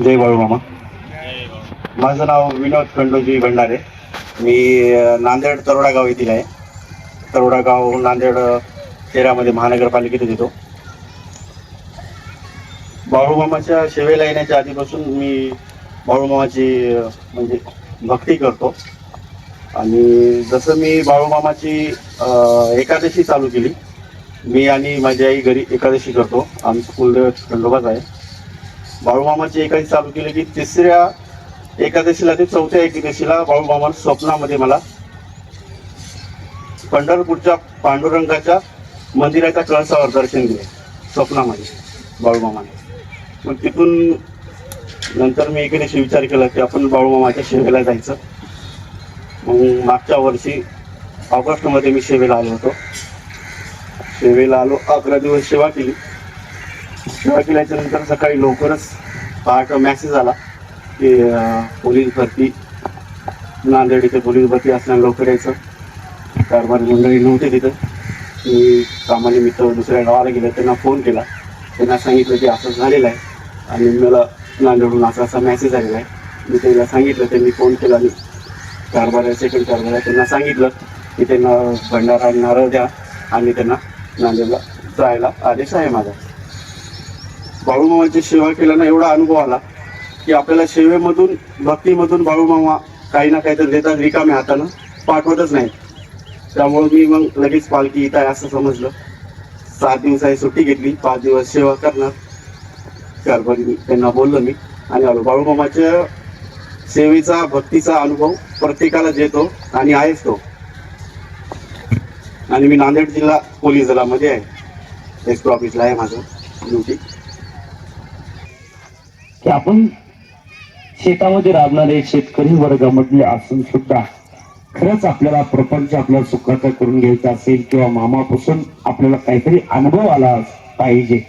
जय बाळू मामा. माझं नाव विनोद खंडोजी भंडारे. मी नांदेड तरोडा गाव येथील आहे. तरोडा गाव नांदेड शहरामध्ये महानगरपालिकेत येतो. बाळूमामाच्या सेवेला येण्याच्या आधीपासून मी बाळूमामाची म्हणजे भक्ती करतो. आणि जसं मी बाळूमामाची एकादशी चालू केली मी आणि माझी आई घरी एकादशी करतो. आमचं कुलदैवत खंडोबाच आहे. बाळूमामाची एकादशी चालू केली की तिसऱ्या एकादशीला ते चौथ्या एकादशीला बाळूमामा स्वप्नामध्ये मला पंढरपूरच्या पांडुरंगाच्या मंदिराच्या कळसावर दर्शन दिले. स्वप्नामध्ये बाळूमामाने. मग तिथून नंतर मी एकादशी विचार केला की आपण बाळूमामाच्या सेवेला जायचं. मग मागच्या वर्षी ऑगस्टमध्ये मी सेवेला आलो होतो. सेवेला आलो अकरा दिवस सेवा केली. सेवा केल्याच्यानंतर सकाळी लवकरच पहाट मॅसेज आला की पोलीस भरती नांदेड इथे पोलीस भरती असल्यानं लवकर यायचं. कारभारी मंडळी नव्हते तिथं. मी कामानिमित्त दुसऱ्या गावाला गेलं त्यांना फोन केला. त्यांना सांगितलं की असं झालेलं आहे. आणि मला नांदेडहून असा असा मेसेज आलेला आहे. मी त्यांना सांगितलं त्यांनी फोन केला मी कारभार सेकंड कारभार आहे त्यांना सांगितलं की त्यांना भंडारा नारळ द्या आणि त्यांना म्हणजे नांदेडला जायला आदेश आहे माझा. बाळूमामाची सेवा केल्यानं एवढा अनुभव आला की आपल्याला सेवेमधून भक्तीमधून बाळूमामा काही ना काहीतरी देतात रिकाम्या हातानं पाठवतच नाही त्यामुळं मी मग लगेच पालखी येत आहे असं समजलं. सात दिवसाची सुट्टी घेतली पाच दिवस सेवा करणार. कारभारी त्यांना बोललो मी आणि आलो. बाळूमामाच्या सेवेचा भक्तीचा अनुभव प्रत्येकाला देतो आणि आहेच तो. आणि मी नांदेड जिल्हा पोलीस दलामध्ये आहे. एस ऑफिसला आहे माझं. ड्युटी की आपण शेतामध्ये राबणारे शेतकरी वर्गामधले असून सुद्धा खरंच आपल्याला प्रपंच आपल्या सुखाचा करून घ्यायचा असेल किंवा मामापासून आपल्याला काहीतरी अनुभव आला पाहिजे.